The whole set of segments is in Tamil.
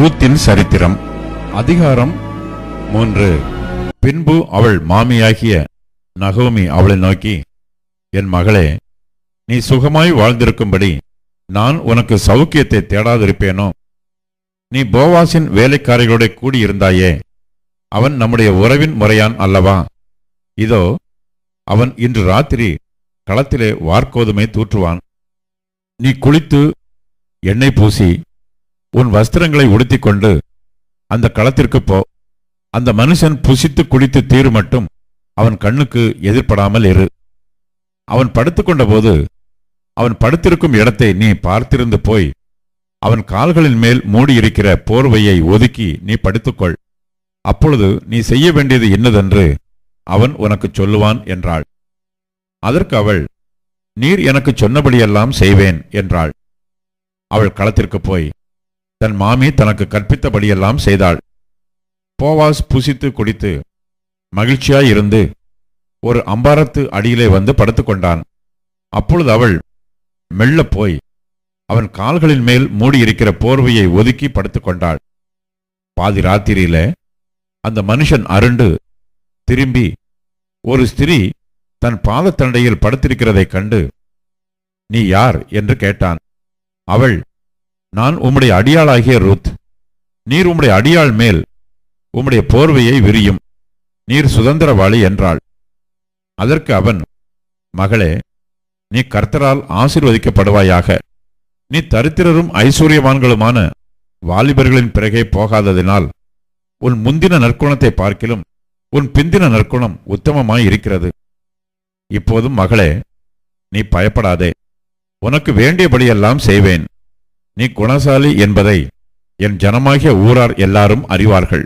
ரூத்தின் சரித்திரம் அதிகாரம் மூன்று. பின்பு அவள் மாமியாகிய நகோமி அவளை நோக்கி என் மகளே நீ சுகமாய் வாழ்ந்திருக்கும்படி நான் உனக்கு சௌக்கியத்தை தேடாதிருப்பேனோ? நீ போவாசின் வேலைக்காரிகளோட கூடியிருந்தாயே அவன் நம்முடைய உறவின் முறையான் அல்லவா? இதோ அவன் இன்று ராத்திரி களத்திலே வார்க்கோதுமை தூற்றுவான். நீ குளித்து எண்ணெய் பூசி உன் வஸ்திரங்களை உடுத்திக்கொண்டு அந்த களத்திற்கு போ. அந்த மனுஷன் புசித்து குடித்து தீரு மட்டும் அவன் கண்ணுக்கு எதிர்படாமல் இரு. அவன் படுத்துக்கொண்டபோது அவன் படுத்திருக்கும் இடத்தை நீ பார்த்திருந்து போய் அவன் கால்களின் மேல் மூடியிருக்கிற போர்வையை ஒதுக்கி நீ படுத்துக்கொள். அப்பொழுது நீ செய்ய வேண்டியது என்னதென்று அவன் உனக்கு சொல்லுவான் என்றாள். அதற்கு அவள் நீர் எனக்குச் சொன்னபடியெல்லாம் செய்வேன் என்றாள். அவள் களத்திற்கு போய் தன் மாமி தனக்கு கற்பித்தபடியெல்லாம் செய்தாள். போவாஸ் புசித்து குடித்து மகிழ்ச்சியாயிருந்து ஒரு அம்பாரத்து அடியிலே வந்து படுத்துக்கொண்டான் அப்பொழுது அவள் மெல்ல போய் அவன் கால்களின் மேல் மூடியிருக்கிற போர்வையை ஒதுக்கி படுத்துக்கொண்டாள் பாதி ராத்திரியில அந்த மனுஷன் அருண்டு திரும்பி ஒரு ஸ்திரீ தன் பாதத்தண்டையில் படுத்திருக்கிறதைக் கண்டு நீ யார்? என்று கேட்டான். அவள் நான் உம்முடைய அடியாளாகிய ரூத் நீர் உம்முடைய அடியாள் மேல் உம்முடைய போர்வையை விரியும். நீர் சுதந்திரவாளி என்றாள். அதற்கு அவன் மகளே நீ கர்த்தரால் ஆசிர்வதிக்கப்படுவாயாக. நீ தரித்திரரும் ஐஸ்வர்யவான்களுமான வாலிபர்களின் பிறகே போகாததினால் உன் முந்தின நற்குணத்தை பார்க்கிலும் உன் பிந்தின நற்குணம் உத்தமமாய் இருக்கிறது. இப்போதும் மகளே நீ பயப்படாதே. உனக்கு வேண்டியபடியெல்லாம் செய்வேன். நீ குணசாலி என்பதை என் ஜனமாகிய ஊரார் எல்லாரும் அறிவார்கள்.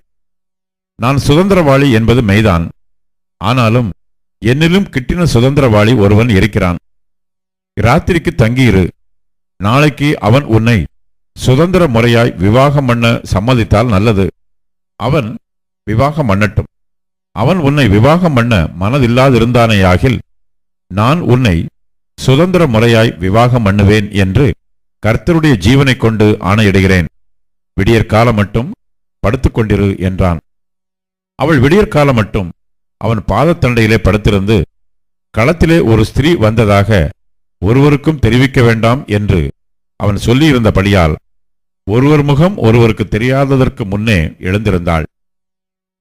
நான் சுதந்திரவாளி என்பது மெய்தான். ஆனாலும் என்னிலும் கிட்டின சுதந்திரவாளி ஒருவன் இருக்கிறான். ராத்திரிக்கு தங்கியிரு. நாளைக்கு அவன் உன்னை சுதந்திர முறையாய் விவாகம் பண்ண சம்மதித்தால் நல்லது. அவன் விவாகம் பண்ணட்டும். அவன் உன்னை விவாகம் பண்ண மனதில்லாதிருந்தானேயாகில் நான் உன்னை சுதந்திர முறையாய் விவாகம் பண்ணுவேன் என்று கர்த்தருடைய ஜீவனை கொண்டு ஆணையிடுகிறேன். விடியற்காலம் மட்டும் படுத்துக்கொண்டிரு என்றான். அவள் விடியற்காலம் மட்டும் அவன் பாதத்தண்டையிலே படுத்திருந்து களத்திலே ஒரு ஸ்திரீ வந்ததாக ஒருவருக்கும் தெரிவிக்க வேண்டாம் என்று அவன் சொல்லியிருந்தபடியால் ஒருவர் முகம் ஒருவருக்கு தெரியாததற்கு முன்னே எழுந்திருந்தாள்.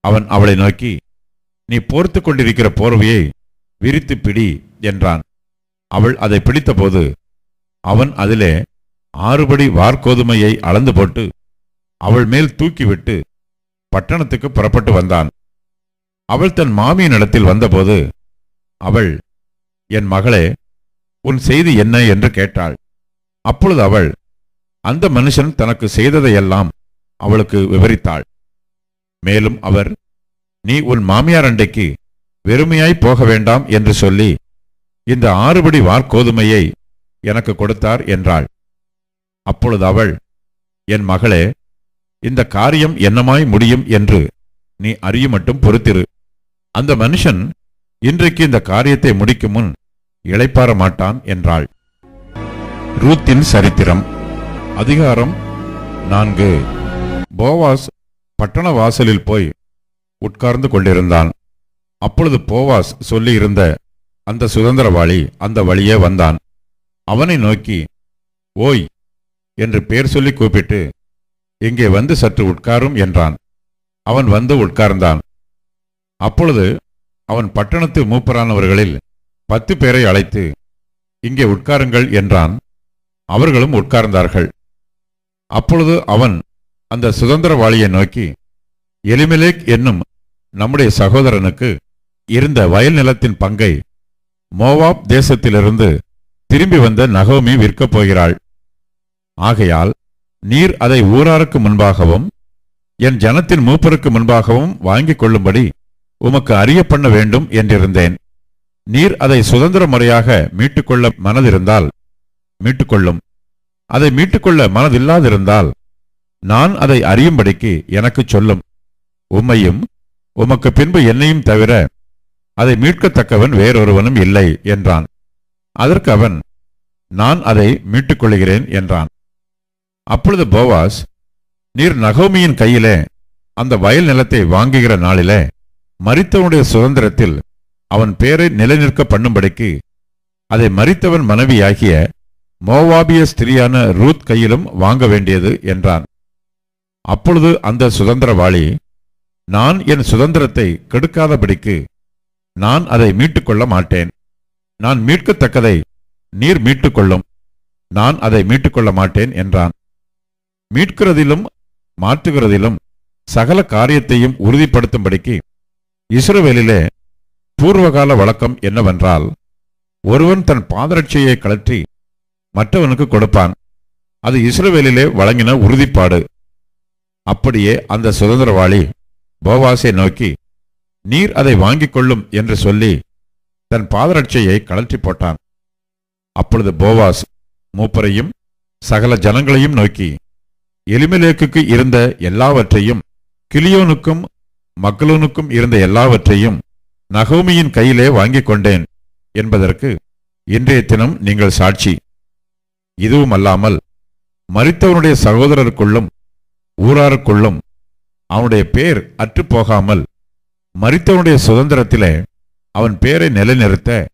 அவன் அவளை நோக்கி நீ போர்த்து கொண்டிருக்கிற போர்வையை விரித்து பிடி என்றான். அவள் அதை பிடித்தபோது அவன் அதிலே ஆறுபடி வார்கோதுமையை அளந்து போட்டு அவள் மேல் தூக்கிவிட்டு பட்டணத்துக்கு புறப்பட்டு வந்தான். அவள் தன் மாமியினிடத்தில் வந்தபோது அவள் என் மகளே உன் செய்தி என்ன? என்று கேட்டாள். அப்பொழுது அவள் அந்த மனுஷன் தனக்கு செய்ததையெல்லாம் அவளுக்கு விவரித்தாள். மேலும் அவர் நீ உன் மாமியார் அண்டைக்கு வெறுமையாய் போக வேண்டாம் என்று சொல்லி இந்த ஆறுபடி வார்கோதுமையை எனக்கு கொடுத்தார் என்றாள். அப்பொழுது அவள் என் மகளே இந்த காரியம் என்னமாய் முடியும் என்று நீ அறியுமட்டும் பொறுத்திரு. அந்த மனுஷன் இன்றைக்கு இந்த காரியத்தை முடிக்கும் முன் இளைப்பாற மாட்டான் என்றாள். ரூத்தின் சரித்திரம் அதிகாரம் நான்கு. போவாஸ் பட்டண வாசலில் போய் உட்கார்ந்து கொண்டிருந்தான். அப்பொழுது போவாஸ் சொல்லியிருந்த அந்த சுதந்திரவாளி அந்த வழியே வந்தான். அவனை நோக்கி ஓய் என்று பேர் சொல்லி கூப்பிட்டு இங்கே வந்து சற்று உட்காரும் என்றான். அவன் வந்து உட்கார்ந்தான். அப்பொழுது அவன் பட்டணத்து மூப்பரானவர்களில் பத்து பேரை அழைத்து இங்கே உட்காருங்கள் என்றான். அவர்களும் உட்கார்ந்தார்கள். அப்பொழுது அவன் அந்த சுதந்திரவாளியை நோக்கி எலிமலேக் என்னும் நம்முடைய சகோதரனுக்கு இருந்த வயல் நிலத்தின் பங்கை மோவாப் தேசத்திலிருந்து திரும்பி வந்த நகோமி விற்கப் போகிறாள். ஆகையால் நீர் அதை ஊராருக்கு முன்பாகவும் என் ஜனத்தின் மூப்பருக்கு முன்பாகவும் வாங்கிக் கொள்ளும்படி உமக்கு அறிய பண்ண வேண்டும் என்றிருந்தேன். நீர் அதை சுதந்திர முறையாக மீட்டுக்கொள்ள மனதிருந்தால் மீட்டுக்கொள்ளும். அதை மீட்டுக்கொள்ள மனதில்லாதிருந்தால் நான் அதை அறியும்படிக்கு எனக்குச் சொல்லும். உம்மையும் உமக்கு பின்பு என்னையும் தவிர அதை மீட்கத்தக்கவன் வேறொருவனும் இல்லை என்றான். அதற்கு அவன் நான் அதை மீட்டுக்கொள்கிறேன் என்றான். அப்பொழுது போவாஸ் நீர் நகோமியின் கையிலே அந்த வயல் நிலத்தை வாங்குகிற நாளிலே மறித்தவனுடைய சுதந்திரத்தில் அவன் பேரை நிலைநிற்க பண்ணும்படிக்கு அதை மறித்தவன் மனைவியாகிய மோவாபிய ஸ்திரியான ரூத் கையிலும் வாங்க வேண்டியது என்றான். அப்பொழுது அந்த சுதந்திரவாளி நான் என் சுதந்திரத்தை கெடுக்காதபடிக்கு நான் அதை மீட்டுக்கொள்ள மாட்டேன். நான் மீட்கத்தக்கதை நீர் மீட்டுக்கொள்ளும். நான் அதை மீட்டுக்கொள்ள மாட்டேன் என்றான். மீட்கிறதிலும் மாற்றுகிறதிலும் சகல காரியத்தையும் உறுதிப்படுத்தும்படிக்கு இஸ்ரவேலிலே பூர்வகால வழக்கம் என்னவென்றால் ஒருவன் தன் பாதரட்சியை கழற்றி மற்றவனுக்கு கொடுப்பான். அது இஸ்ரவேலிலே வழங்கின உறுதிப்பாடு. அப்படியே அந்த சுதந்திரவாளி போவாசை நோக்கி நீர் அதை வாங்கிக் கொள்ளும் என்று சொல்லி தன் பாதரட்சையை கழற்றி போட்டான். அப்பொழுது போவாஸ் மூப்பரையும் சகல ஜனங்களையும் நோக்கி எலிமெலேக்குக்கு இருந்த எல்லாவற்றையும் கிளியோனுக்கும் மக்களோனுக்கும் இருந்த எல்லாவற்றையும் நகோமியின் கையிலே வாங்கிக் கொண்டேன் என்பதற்கு இன்றைய தினம் நீங்கள் சாட்சி. இதுவும் அல்லாமல் மரித்தவனுடைய சகோதரருக்குள்ளும் ஊராருக்குள்ளும் அவனுடைய பேர் அற்றுப்போகாமல் மறித்தவனுடைய சுதந்திரத்திலே அவன் பேரை நிலைநிறுத்த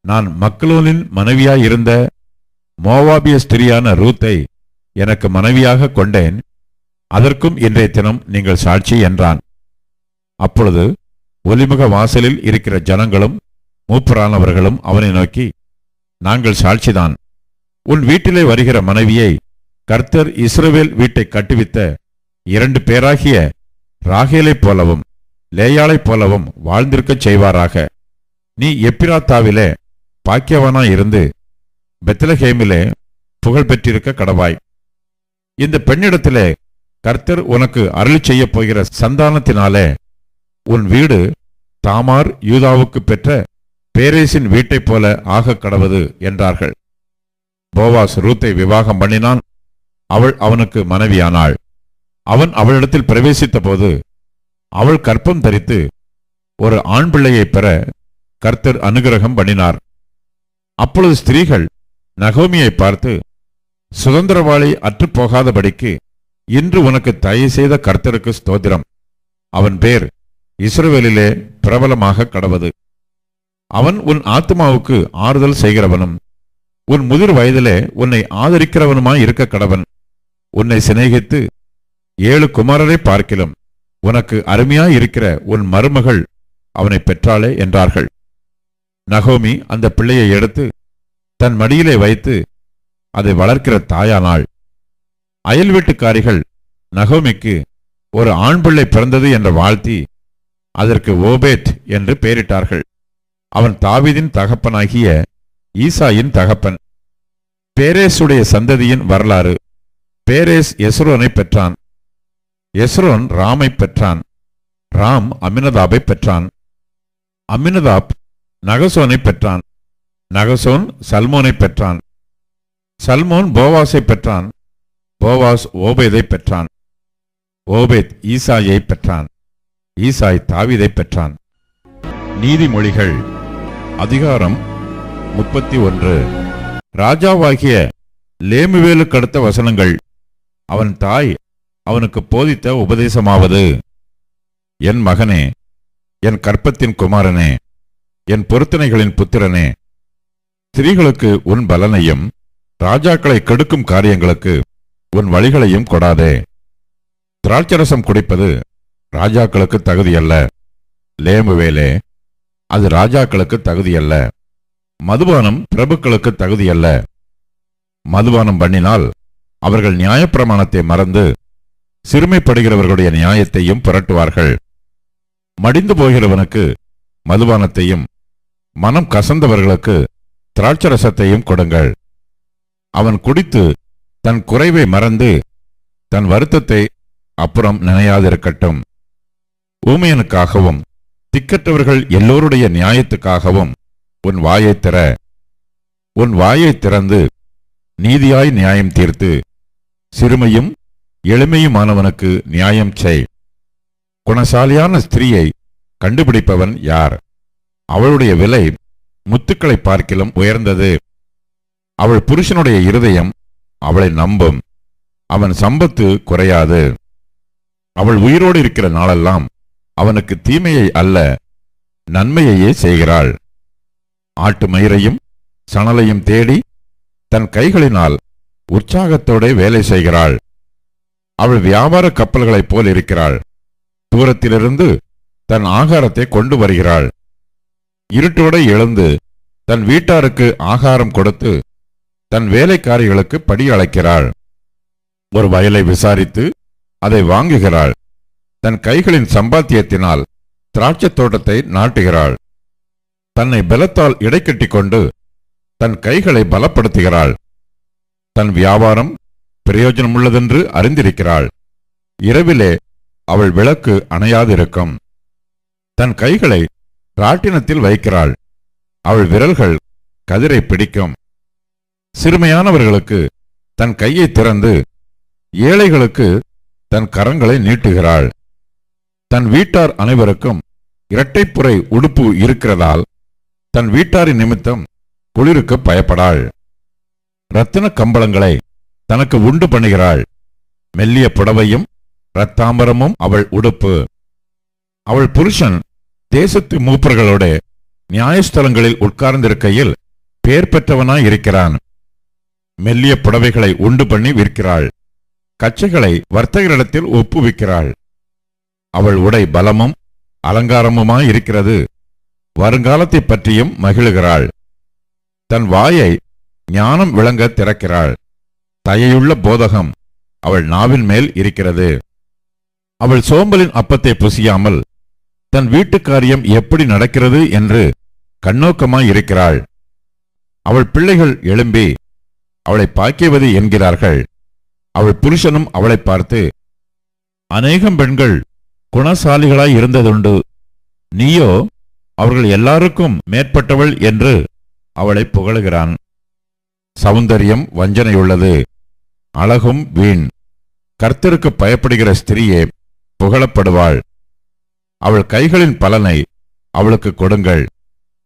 நான் மக்களோனின் மனைவியாயிருந்த மோவாபிய ஸ்திரியான ரூத்தை எனக்கு மனைவியாக கொண்டேன். அதற்கும் இன்றைய தினம் நீங்கள் சாட்சி என்றான். அப்பொழுது ஒலிமுக வாசலில் இருக்கிற ஜனங்களும் மூப்பரானவர்களும் அவனை நோக்கி நாங்கள் சாட்சிதான். உன் வீட்டிலே வருகிற மனைவியை கர்த்தர் இஸ்ரவேல் வீட்டை கட்டுவித்த இரண்டு பேராகிய ராகேலைப் போலவும் லேயாளைப் போலவும் வாழ்ந்திருக்கச் செய்வாராக. நீ எப்பிராத்தாவிலே பாக்கியவனாயிருந்து பெத்லஹேமிலே புகழ் பெற்றிருக்க கடவாய். இந்த பெண்ணிடத்திலே கர்த்தர் உனக்கு அருளி செய்யப் போகிற சந்தானத்தினாலே உன் வீடு தாமார் யூதாவுக்கு பெற்ற பேரேசின் வீட்டைப் போல ஆகக் கடவது என்றார்கள். போவாஸ் ரூத்தை விவாகம் பண்ணினான். அவள் அவனுக்கு மனைவியானாள். அவன் அவளிடத்தில் பிரவேசித்த போது அவள் கற்பம் தரித்து ஒரு ஆண் பிள்ளையைப் பெற கர்த்தர் அனுகிரகம் பண்ணினார். அப்பொழுது ஸ்திரீகள் நகோமியை பார்த்து சுதந்திரவாளி அற்றுப்போகாதபடிக்கு இன்று உனக்கு தயவு செய்த கர்த்தருக்கு ஸ்தோத்திரம். அவன் பேர் இஸ்ரவேலிலே பிரபலமாக கடவது. அவன் உன் ஆத்மாவுக்கு ஆறுதல் செய்கிறவனும் உன் முதிர் வயதிலே உன்னை ஆதரிக்கிறவனுமாய் இருக்க கடவன். உன்னை சிநேகித்து ஏழு குமாரரை பார்க்கிலும் உனக்கு அருமையாய் இருக்கிற உன் மருமகள் அவனை பெற்றாளே என்றார்கள். நகோமி அந்த பிள்ளையை எடுத்து தன் மடியிலே வைத்து அதை வளர்க்கிற தாயானாள். அயல் வீட்டுக்காரிகள் நகோமிக்கு ஒரு ஆண் பிள்ளை பிறந்தது என்ற வாழ்த்தி அதற்கு ஓபேத் என்று பெயரிட்டார்கள். அவன் தாவிதின் தகப்பனாகிய ஈசாயின் தகப்பன். பேரேசுடைய சந்ததியின் வரலாறு. பேரேஸ் எஸ்ரோனை பெற்றான். எஸ்ரோன் ராமை பெற்றான். ராம் அமினதாபை பெற்றான். அமினதாப் நகசோனை பெற்றான். நகசோன் சல்மோனை பெற்றான். சல்மோன் போவாஸை பெற்றான். போவாஸ் ஓபேதை பெற்றான். ஓபேத் ஈசாயை பெற்றான். ஈசாய் தாவிதை பெற்றான். நீதிமொழிகள் அதிகாரம் முப்பத்தி ஒன்று ராஜாவாகிய லேமுவேலுக்கு அடுத்த வசனங்கள் அவன் தாய் அவனுக்கு போதித்த உபதேசமாவது. என் மகனே என் கற்பத்தின் குமாரனே என் பொருத்தனைகளின் புத்திரனே ஸ்திரீகளுக்கு உன் பலனையும் ராஜாக்களை கெடுக்கும் காரியங்களுக்கு உன் வழிகளையும் கொடாதே. திராட்சரசம் குடிப்பது ராஜாக்களுக்கு தகுதியல்ல. லேமுவேலே அது ராஜாக்களுக்கு தகுதியல்ல. மதுபானம் பிரபுக்களுக்கு தகுதியல்ல. மதுபானம் பண்ணினால் அவர்கள் நியாயப்பிரமாணத்தை மறந்து சிறுமைப்படுகிறவர்களுடைய நியாயத்தையும் புரட்டுவார்கள். மடிந்து போகிறவனுக்கு மதுபானத்தையும் மனம் கசந்தவர்களுக்கு திராட்சரசத்தையும் கொடுங்கள். அவன் குடித்து தன் குறைவை மறந்து தன் வருத்தத்தை அப்புறம் நினையாதிருக்கட்டும். ஊமையனுக்காகவும் திக்கற்றவர்கள் எல்லோருடைய நியாயத்துக்காகவும் உன் வாயை திற. உன் வாயை திறந்து நீதியாய் நியாயம் தீர்த்து சிறுமையும் எளிமையுமானவனுக்கு நியாயம் செய். குணசாலியான ஸ்திரீயை கண்டுபிடிப்பவன் யார்? அவளுடைய விலை முத்துக்களை பார்க்கிலும் உயர்ந்தது. அவள் புருஷனுடைய இருதயம் அவளை நம்பும். அவன் சம்பத்து குறையாது. அவள் உயிரோடு இருக்கிற நாளெல்லாம் அவனுக்கு தீமையை அல்ல நன்மையையே செய்கிறாள். ஆட்டு மயிரையும் சணலையும் தேடி தன் கைகளினால் உற்சாகத்தோட வேலை செய்கிறாள். அவள் வியாபார கப்பல்களைப் போல் இருக்கிறாள். தூரத்திலிருந்து தன் ஆகாரத்தை கொண்டு வருகிறாள். இருட்டோட எழுந்து தன் வீட்டாருக்கு ஆகாரம் கொடுத்து தன் வேலைக்காரிகளுக்கு படி அழைக்கிறாள். ஒரு வயலை விசாரித்து அதை வாங்குகிறாள். தன் கைகளின் சம்பாத்தியத்தினால் திராட்சைத் தோட்டத்தை நாட்டுகிறாள். தன்னை பலத்தால் இடைக்கட்டி கொண்டு தன் கைகளை பலப்படுத்துகிறாள். தன் வியாபாரம் பிரயோஜனமுள்ளதென்று அறிந்திருக்கிறாள். இரவிலே அவள் விளக்கு அணையாதிருக்கும். தன் கைகளை ராட்டினத்தில் வைக்கிறாள். அவள் விரல்கள் கதிரை பிடிக்கும். சிறுமையானவர்களுக்கு தன் கையை திறந்து ஏழைகளுக்கு தன் கரங்களை நீட்டுகிறாள். தன் வீட்டார் அனைவருக்கும் இரட்டைப்புறை உடுப்பு இருக்கிறதால் தன் வீட்டாரின் நிமித்தம் குளிருக்கு பயப்படாள். ரத்தின கம்பளங்களை தனக்கு உண்டு பண்ணுகிறாள். மெல்லிய புடவையும் இரத்தாம்பரமும் அவள் உடுப்பு. அவள் புருஷன் தேசத்து மூப்பர்களோட நியாயஸ்தலங்களில் உட்கார்ந்திருக்கையில் பெயர் பெற்றவனாய் இருக்கிறான். மெல்லிய புடவைகளை உண்டு பண்ணி விற்கிறாள். கச்சைகளை வர்த்தகரிடத்தில் ஒப்புவிக்கிறாள். அவள் உடை பலமும் அலங்காரமுமாய் இருக்கிறது. வருங்காலத்தைப் பற்றியும் மகிழுகிறாள். தன் வாயை ஞானம் விளங்க திறக்கிறாள். தயையுள்ள போதகம் அவள் நாவின் மேல் இருக்கிறது. அவள் சோம்பலின் அப்பத்தை புசியாமல் தன் வீட்டுக்காரியம் எப்படி நடக்கிறது என்று கண்ணோக்கமாய் இருக்கிறாள். அவள் பிள்ளைகள் எழும்பி அவளை பாக்கியவதி என்கிறார்கள். அவள் புருஷனும் அவளை பார்த்து அநேகம் பெண்கள் குணசாலிகளாய் இருந்ததுண்டு. நீயோ அவர்கள் எல்லாருக்கும் மேற்பட்டவள் என்று அவளை புகழுகிறான். சௌந்தரியம் வஞ்சனையுள்ளது. அழகும் வீண். கர்த்தருக்கு பயப்படுகிற ஸ்திரியே புகழப்படுவாள். அவள் கைகளின் பலனை அவளுக்கு கொடுங்கள்.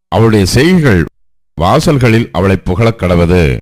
அவளுடைய செய்கைகள் வாசல்களில் அவளை புகழக் கடவது.